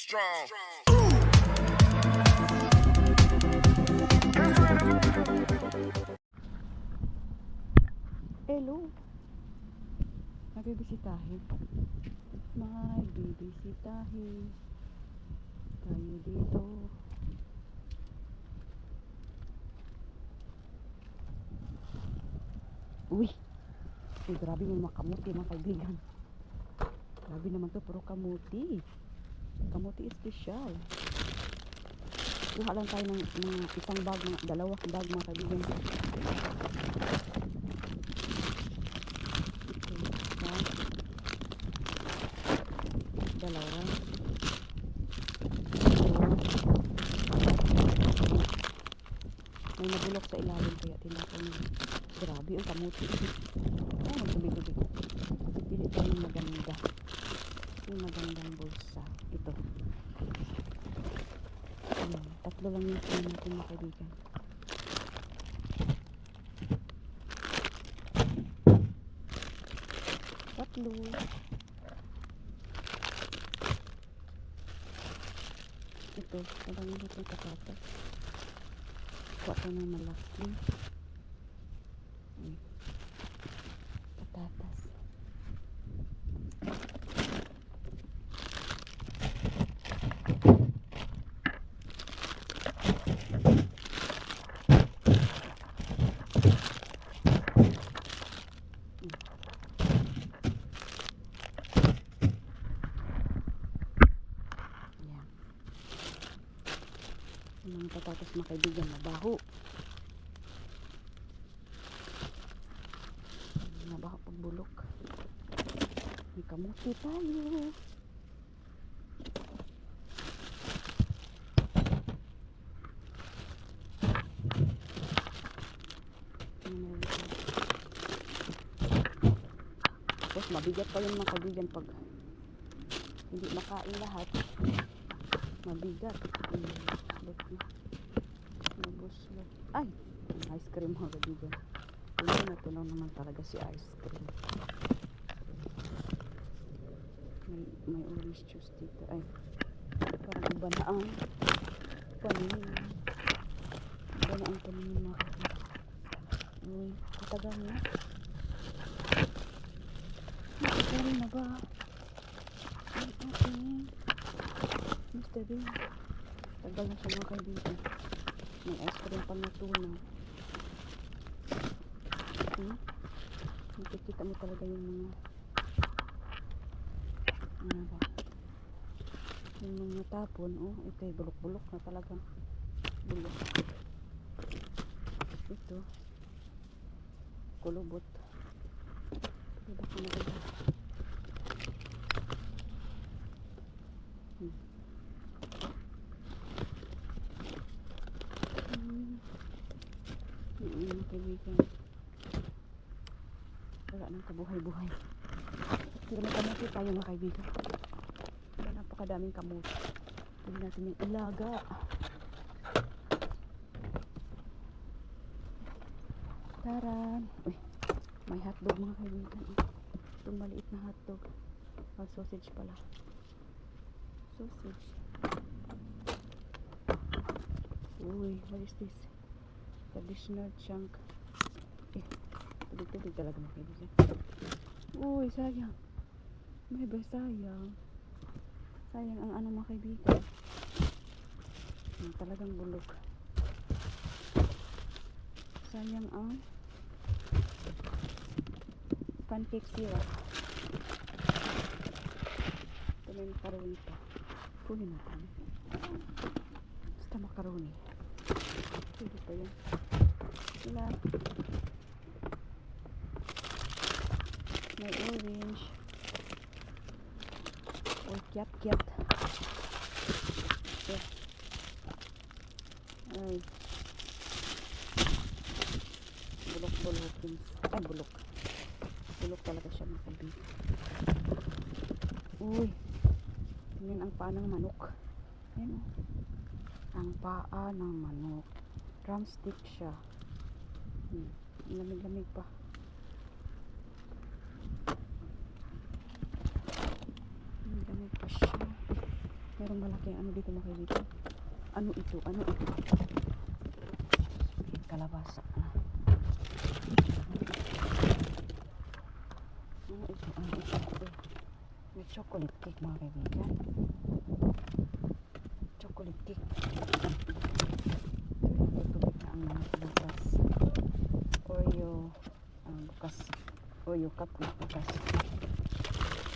strong. Hello. Nagbibisitahin. May bibisitahin. Tayo dito. Uy. Uy, grabe yung mga kamuti mga kaibigan. Grabe naman to, puro kamuti. Kamuti special. Kuha lang tayo ng, ng isang bag, mga dalawang bag mga kaibigan. Dalawa. Dalawa. May nabulok sa ilalim kaya tinapon. Grabe ang kamuti. Ay, magtubig-tubig. Pili tayo ng maganda. Yung magandang bulsa. Ito. Ayan. Tatlo lang yung pili natin mga kaibigan. Tatlo. Ito. Walang dito patatas. Kuha ko ng malaki. Ay. Patatas. Ayan. Yung mga kaibigan, mabaho. Mabaho pag bulok. May kamuti tayo. Tapos mabigat pa yung mga kaibigan pag hindi makain lahat. Mabigat. Mm, Lut na. Ay! Ice cream mga kaibigan. Tunaw na tunaw naman talaga si ice cream. May, may orange juice dito. Ay, parang iba na ang paningin. Iba na ang paningin mga kaibigan. Uy, katagal na. Nakatagal na ba? Ay, okay. Mr. Bean. Tagal na siya mga kaibigan. May ice cream pang natunaw. Hmm? Nakikita mo talaga yung mga ano ba? Yung mga tapon, oh, ito ay bulok-bulok na talagang bulok. Ito. Kulubot na nagagawa. Hmm. Hmm. Mm, mga kaibigan. Pero may kamuti tayo mga kaibigan. Wala napakadaming kamuti. Hindi natin yung ilaga. Taran! Uy, may hotdog mga kaibigan. Itong maliit na hotdog. Oh, sausage pala. Sausage. Uy, what is this? Traditional chunk. Tubig-tubig talaga mga kaibigan. Uy, sayang. May ba sayang? Sayang ang ano mga. Ang talagang bulok. Sayang ang pancake syrup. Ito may macaroni pa. Kunin natin. Basta macaroni. Pwede pa yun. Wala. May orange. Or kyat kyat. Yeah. Ay. Bulok bulok. Ay bulok. Bulok talaga siya mga kaibigan. Uy. Tingnan ang paa ng manok. Ayan o. Ang paa ng manok. Drumstick siya. Hmm. Lamig-lamig pa. Lamig-lamig pa siya. Merong malaking ano dito mga kaibigan. Ano ito? Ano ito? Kalabasa. Ano ito? Ano ito? May chocolate cake mga kaibigan. Chocolate cake. Tubig na ang mga bukas. Oreo. Ang bukas. Oreo cup na bukas.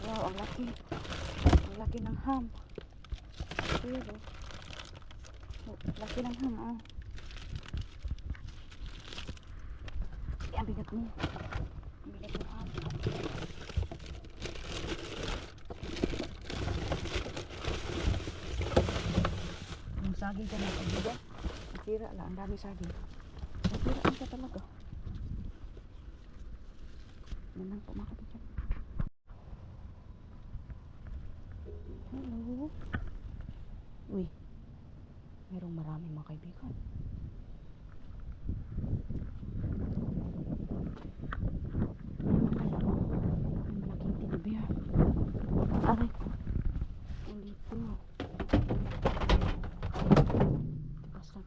Wow, ang laki. Ang laki ng ham. Pero, oh, laki ng ah. Ay, ang bigat mo. Ang bigat ng ham. Yung saging ka na kaibigan. Nasira lang. Ang dami saging. Nasira ang ka talaga. Manang po mga kaibigan. Hello. Uy. Merong maraming mga kaibigan. May malaking teddy bear. Aray ko. Ulito. Basag.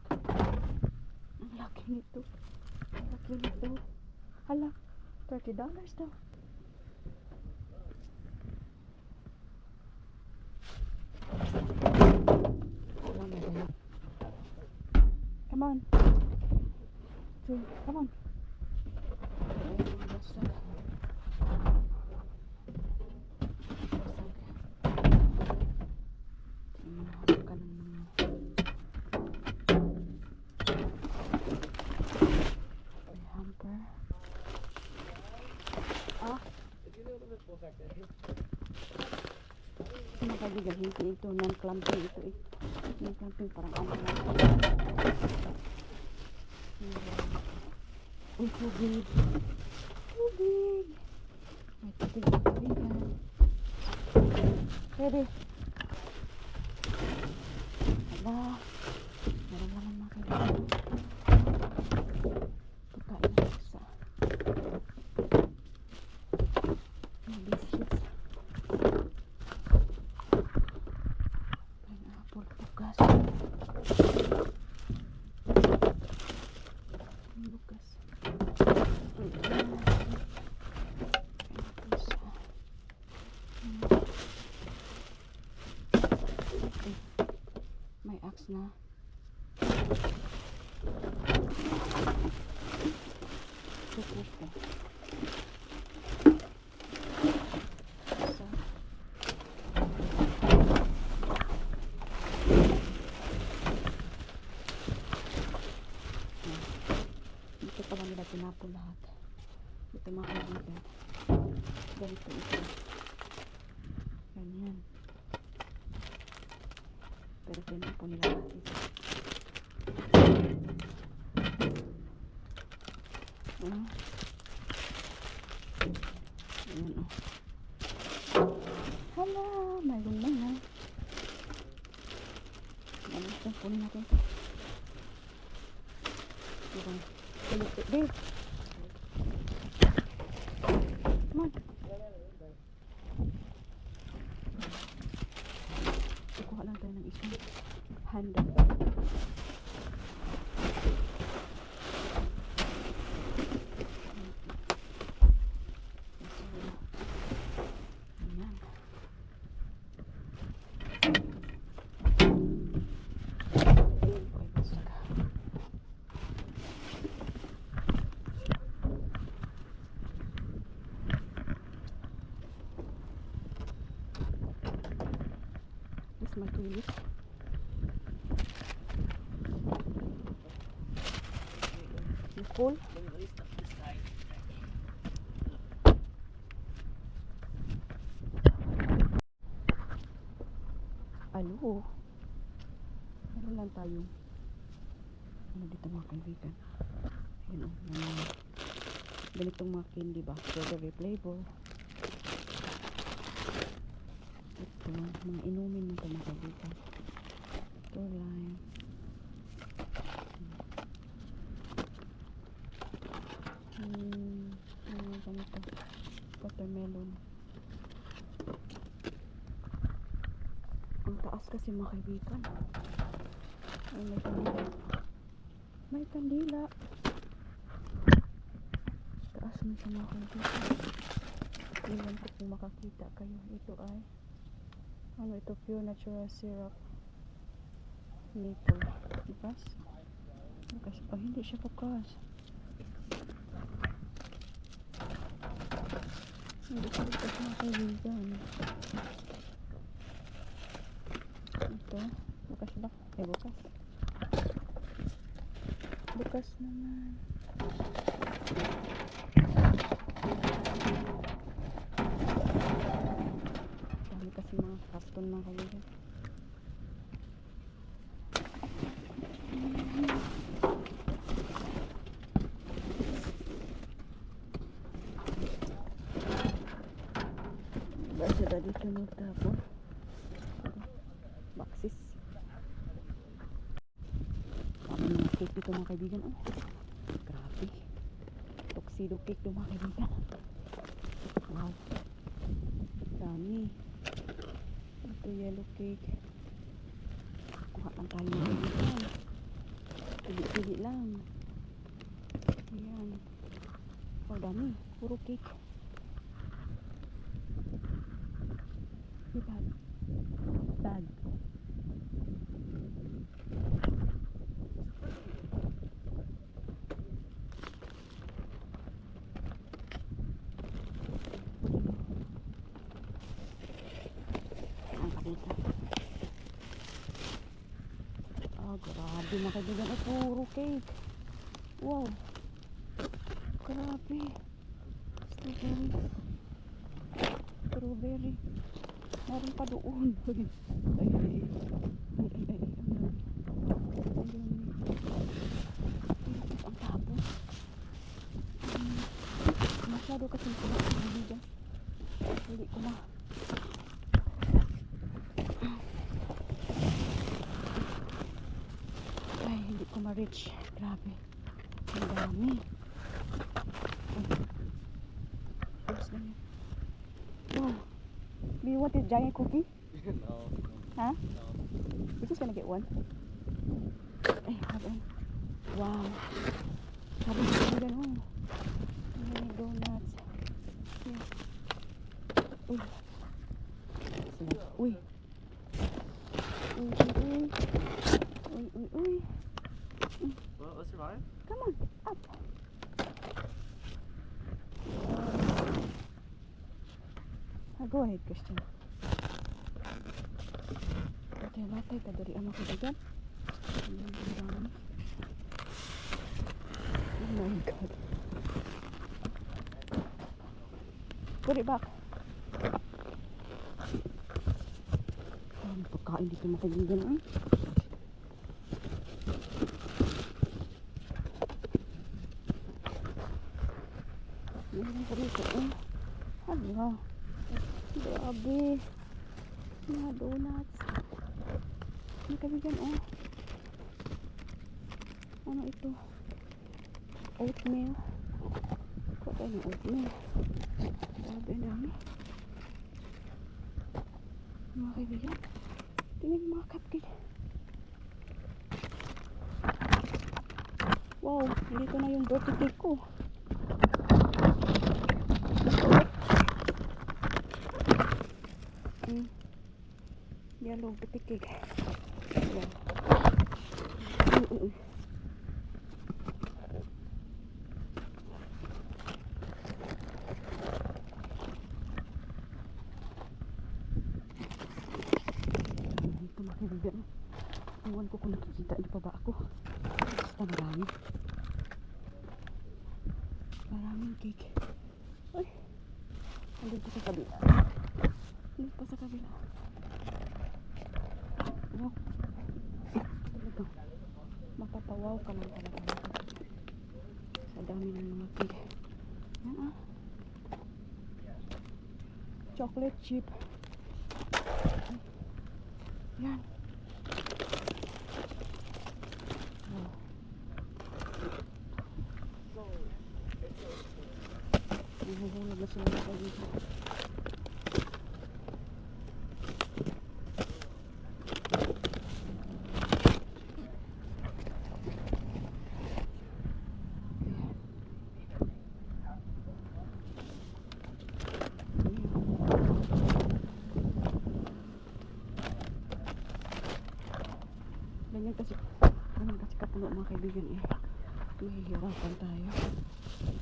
Ang laki nito. Ang laki nito. Hala. $30 daw. Wala na ganun. Come on. Two. Come on. Ay, basag. Basag. Tingnan ka ng mga may hamper. Ah. Mga kaibigan, hindi ito non-clamping ito eh. Non-clamping parang ano. Hmm. Uy, tubig. Tubig. May tubig na kaibigan. Pwede. Aba. Meron naman mga kaibigan. Pagkain na isa. May biscuits. Pineapple bukas. Bukas. May axe na. Toothbrush ko. Isa. Dito pala nila tinapon lahat. Ito mga kaibigan. Ganito ito. Ganyan. Pero tinapon nila lahat ito. Ah. Ayan o. Hala, mayroon na ito? Punin natin ito. Diba? Kulit it, babe. Come on. Kukuha lang tayo ng isang handa. Ayan. Uy, basag. You full? Alo. Meron lang tayo. Ano dito mga kaibigan? Ayan o. Mga ganitong mga candy ba? Strawberry flavor. Ito. Mga inumin mo ito mga kaibigan. Ito lime. Hmm. Ano ganito? Watermelon. Ang taas kasi mga kaibigan. Ay, may kandila. May kandila. Taas mo siya mga kaibigan. Tingnan ko kung makakita kayo. Ito ay ano ito? Pure natural syrup. Maple. Bukas? Bukas pa. Hindi siya bukas. Hindi siya bukas mga kaibigan. Ito. Bukas ba? Eh, bukas. Bukas naman. Dami kasi mga karton mga kaibigan. Basta tadi dito magtapon. Baksis. Ano mga cake dito mga kaibigan? Oh, grabe. Tuxedo cake dito mga kaibigan. Wow. Dami. Cake. Kuha lang tayo mga kaibigan. Pili-pili lang. Ayan. Oh, dami. Puro cake. Di bad. Bad. Ang kalita. Ah, kaibigan. Ay, puro cake. Wow. Grabe. Strawberry. Strawberry. Meron pa doon. Ay, ay, ay. Hmm. Masyado kasi ko na. Hindi ko na. Ay, hindi ko ma-reach. Grabe. Ang dami. Wow. Do you want a giant cookie? no. Huh? No. We're just gonna get one. Ay, habang. Wow. Habang sa ganun. May donuts. Sila. Uy. Uy, uy, uy. Uy, uy, uy. What, what's your mind? Come on, up. Ah, go ahead, Christian. Okay, latay ka. Ayan, ang dami. Oh my God. Put it back. Ang pagkain dito mga kaibigan. Ah. Meron pa rito. Oh. Hala. Grabe. Mga donuts. May kaibigan, oh. Ano ito? Oatmeal. Kuha tayo ng oatmeal. Grabe, ang dami. Mga kaibigan. Tingnan yung mga cupcake. Wow, dito na yung birthday cake ko. Mm. Yellow pitikig. Wow. Uy, uy, uy. Ano ito mga kaibigan? Iwan ko kung nakikita niyo pa ba ako. Basta marami. Maraming cake. Uy. Andun pa sa kabila. Andun pa sa kabila. Wow. Talaga. Mapapawaw ka lang talaga. Sa dami ng mga cake. Yan ah. Chocolate chip. Yan. Wow. Nahuhulog na sila sa dito. Ganyan kasi, ganyan kasi kapuno mga kaibigan eh. Mahihirapan tayo.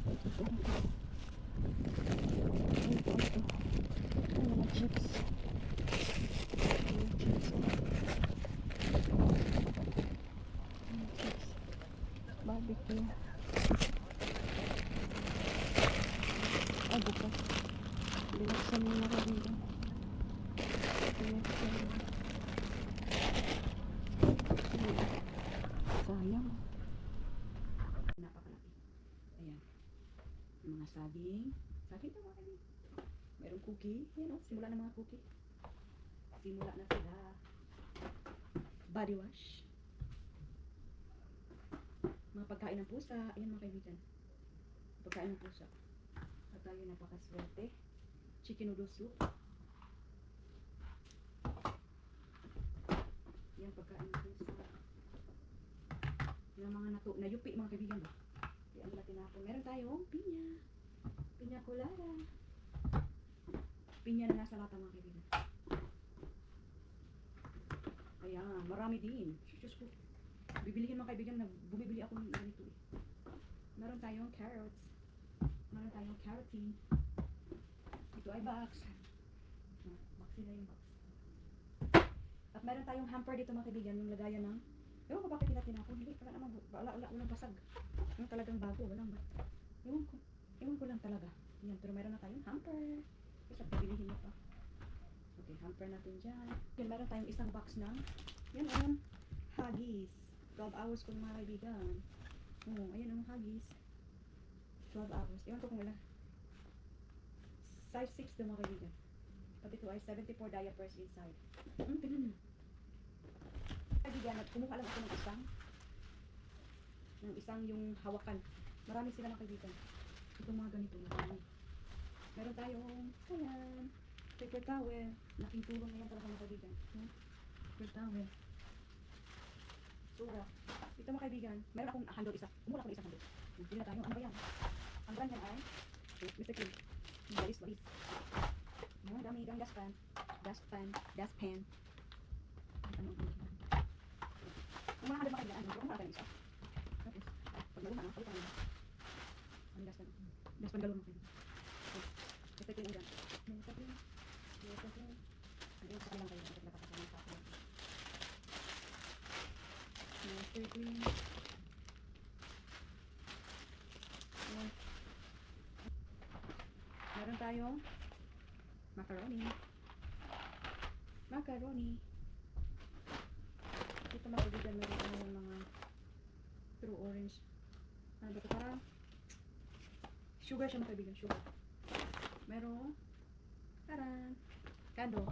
Ito, ito, ito. Ito, ito. Chips. Mga chips. Barbecue. Ay, bukas. Binuksan mo na kaibigan. Binuksan mo. Sayang. Napakalaki. Ayan. Yung mga saging. Saging to mga kaibigan. Merong cookie. Yan o. Simula na mga cookie. Simula na sila. Body wash. Mga pagkain ng pusa. Ayan mga kaibigan. Pagkain ng pusa. At tayo napakaswerte. Chicken noodle soup. Yan pagkain ng pusa. Yung mga nato, nayupi mga kaibigan ba? Di ang natin ako. Meron tayong pinya. Pinya colada. Pinya na nasa lata mga kaibigan. Ayan, marami din. Diyos ko. Bibilihin mga kaibigan na bumibili ako ng ganito eh. Meron tayong carrots. Meron tayong carotene. Ito ay box. Box sila yung box. At meron tayong hamper dito mga kaibigan, yung lagayan ng Ewan ko bakit nila tinapon. Hindi, wala naman. Wala, wala, walang basag. Yung talagang bago, walang ba. Ewan ko. Ewan ko lang talaga. Yan, pero meron na tayong hamper. Kasi pabilihin mo pa. Okay, hamper natin dyan. Yan, meron tayong isang box ng, yan, ayan, Huggies. 12 hours ko mga kaibigan. Oo, ayan ang Huggies. 12 hours. Ewan ko kung wala. Size 6 daw mga kaibigan. Pati ito ay 74 diapers inside. Hmm, tingnan mo kaibigan at kumuha lang ako ng isang ng isang yung hawakan. Marami sila mga kaibigan. Itong mga ganito marami. Meron tayong ayan, paper towel. Laking tulong na yan talaga mga kaibigan. Hmm? Paper towel. Sura. Ito mga kaibigan, meron akong handle isa. Kumuha ako ng isang handle. Pili na tayo. Ano ba yan? Ang brand yan ay Mr. Yung Balis, balis. Ang dami kang dustpan. Dustpan. Dustpan. Ano ang ano? Kung mga hadap makailan, ano, kung mga isa. Tapos, pag naluma na, palitan na. Ang daspan. Daspan galon mo. Ito yung ulan. May ito yung. May ito yung. Ang ito lang kayo. Ito nakakasama sa. May ito yung. Meron tayong macaroni. Macaroni. Ito mga kaibigan, meron tayong mga true orange. Ano ba ito? Parang sugar siya mga kaibigan, sugar. Merong parang kado.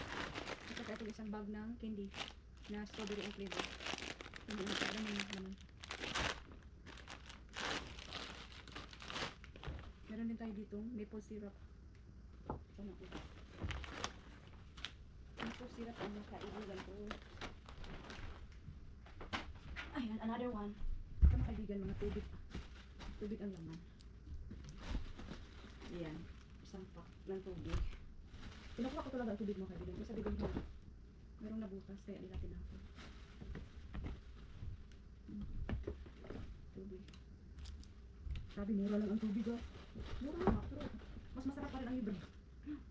At saka ito isang bag ng candy na strawberry and flavor. Hindi na parang may naman. Meron din tayo dito, maple syrup. Sana ko. Maple syrup ang kaibigan ko. Ayan, another one. Ito mga mga tubig. Tubig ang laman. Ayan, isang pack ng tubig. Pinakuha ko talaga ang tubig mga kaibigan. Kasi bigay mo, merong nabukas, kaya nila tinapon. Hmm. Tubig. Sabi, mura lang ang tubig ah. Mura lang ah, pero mas masarap pa rin ang libre.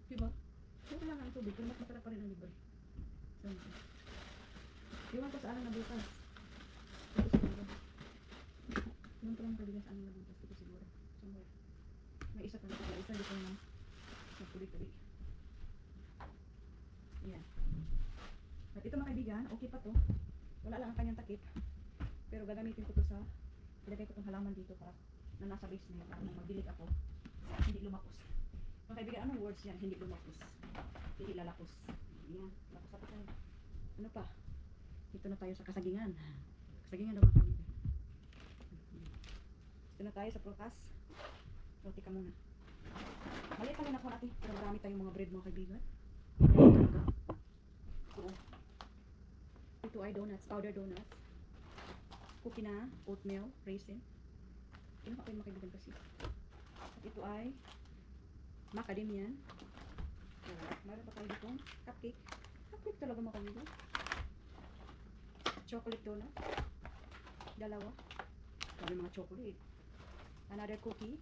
Diba? Mura lang ang tubig, pero mas masarap pa rin ang libre. So, Iwan ko sa alang nabukas. Ito siguro. Iwan ko lang kaligas ang May isa pa dito. May isa dito na sa tuloy-tuloy. Yan. At ito mga kaibigan, okay pa to. Wala lang ang kanyang takip. Pero gagamitin ko to sa ilagay ko tong halaman dito para na nasa base na yun. Para magdilig ako, hindi lumapos. Mga kaibigan, anong words yan? Hindi lumapos. Hindi lalapos. Yan. Lapos ako tayo. Ano pa? Dito na tayo sa kasagingan. Kasagingan daw mga kaibigan. Dito na tayo sa prokas. Roti ka muna. Maliit lang ako natin. Pero marami tayong mga bread mga kaibigan. Oo. Ito ay donuts. Powder donuts. Cookie na. Oatmeal. Raisin. Ano pa kayo mga kaibigan kasi? At ito ay macadamian. Meron pa tayo dito. Cupcake. Cupcake talaga mga kaibigan. chocolate donut. Dalawa. Sabi mga chocolate. Another cookie.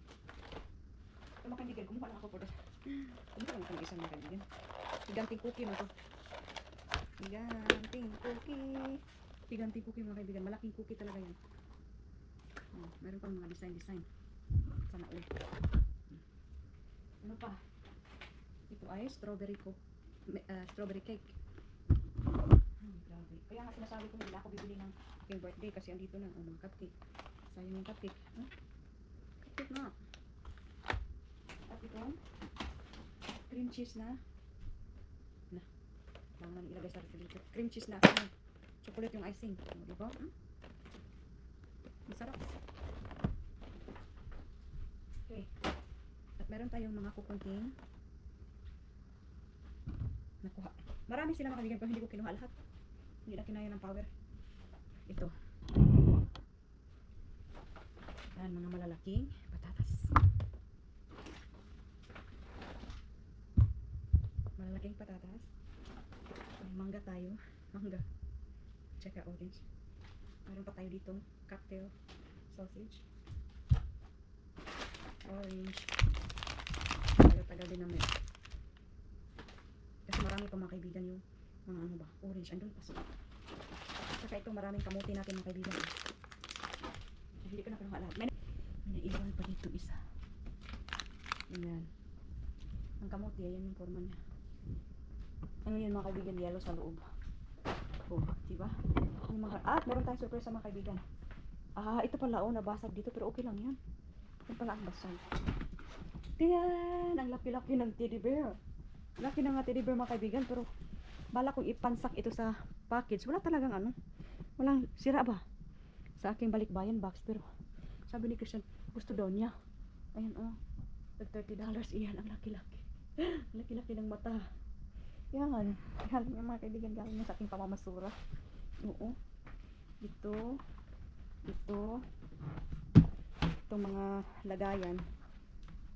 Ito mga kaibigan, kumuha lang ako for this. Kumuha lang ako ng isang mga kaibigan. Higanting cookie mo to. Higanting cookie. Higanting cookie mga kaibigan. Malaking cookie talaga yan. Oh, meron pang mga design-design. Sana ulit. Ano pa? Ito ay strawberry ko. ah, strawberry cake. Ay, grabe. Kaya nga sinasabi ko na ako bibili ng aking birthday kasi andito na ang mga cupcake. Sayang yung cupcake. Huh? Cupcake na. At ito, cream cheese na. Na. Lang man ilagay sa refrigerator. Cream cheese na. Ano? Chocolate yung icing. O, diba? Hmm? Masarap. Okay. At meron tayong mga kukunting nakuha. Marami sila mga kaibigan pero hindi ko kinuha lahat. Hindi na kinaya ng power. Ito. Yan, mga malalaking patatas. Malalaking patatas. May mangga tayo. Mangga. Tsaka orange. Meron pa tayo dito cocktail sausage. Orange. Tayo tagal din namin. Kasi marami pa mga kaibigan yung mga ano ba, orange. Andun pa sila. Ito maraming kamuti natin mga kaibigan. Hindi ko na kinuha lahat. May may naiwan pa dito isa. Ayan. Ang kamuti, ayan yung forma niya. Ano yun mga kaibigan, yellow sa loob. Oh, diba? Yung mga, at meron tayong surprise sa mga kaibigan. Ah, ito pala oh, nabasag dito pero okay lang yan. Yan pala ang basag. Tiyan! Ang laki-laki ng teddy bear. Laki ng nga teddy bear mga kaibigan pero bala kong ipansak ito sa package. Wala talagang ano. Walang sira ba? Sa aking balikbayan box pero sabi ni Christian gusto daw niya. Ayan oh. Tag 30 dollars iyan ang laki-laki. laki-laki ng mata. Yan. Yan yung mga kaibigan galing sa aking pamamasura. Oo. Ito. Ito. Itong mga lagayan.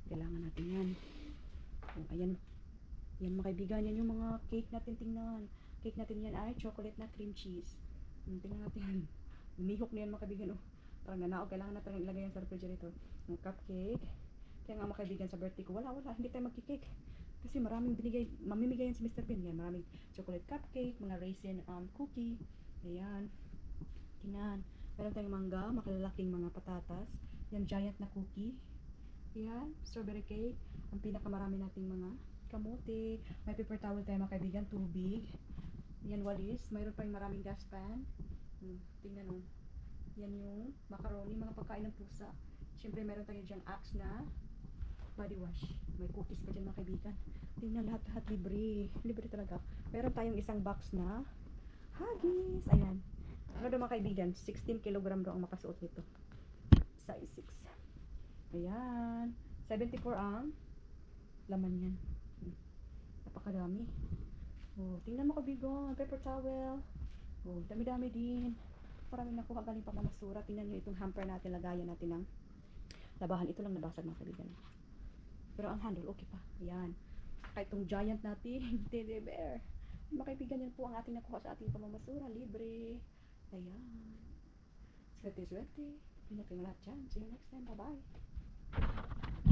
Kailangan natin yan. Oh, ayan. Yan mga kaibigan, yan yung mga cake natin tingnan. Cake natin yan ay chocolate na cream cheese. Hmm, tingnan natin. Umihok na yan mga kaibigan. Oh. Parang nanao, kailangan natin ilagay yan sa refrigerator. Yung cupcake. Kaya nga mga kaibigan sa birthday ko, wala, wala, hindi tayo magkikake. Kasi maraming binigay, mamimigay yan si Mr. Bean. Yan, maraming chocolate cupcake, mga raisin um, cookie. Ayan. Tingnan. Meron tayong mangga, makalalaking mga patatas. Yan, giant na cookie. Yan, strawberry cake. Ang pinakamarami nating mga kamote. May paper towel tayo mga kaibigan, tubig. Yan, walis. Mayroon pa yung maraming gas pan. Hmm, tingnan o. Yan yung macaroni, mga pagkain ng pusa. Siyempre, meron tayo diyang axe na body wash. May cookies pa dyan mga kaibigan. Tingnan lahat-lahat libre. Libre talaga. Meron tayong isang box na huggies. Ayan. Ano daw mga kaibigan? 16 kilogram daw ang makasuot nito. Size 6. Ayan. 74 ang laman yan. Napakadami. Oh, tingnan mo kaibigan. Paper towel. Oh, dami-dami din. Maraming nakuha galing pa mamasura. Tingnan nyo itong hamper natin. Lagayan natin ng labahan. Ito lang nabasag mga kaibigan. Pero ang handle, okay pa. Ayan. Kahit itong giant natin, teddy bear. Mga kaibigan, yan po ang ating nakuha sa ating pamamasura. Libre. Ayan. Swerte-swerte. Pinapin lahat dyan. See you next time. Bye-bye.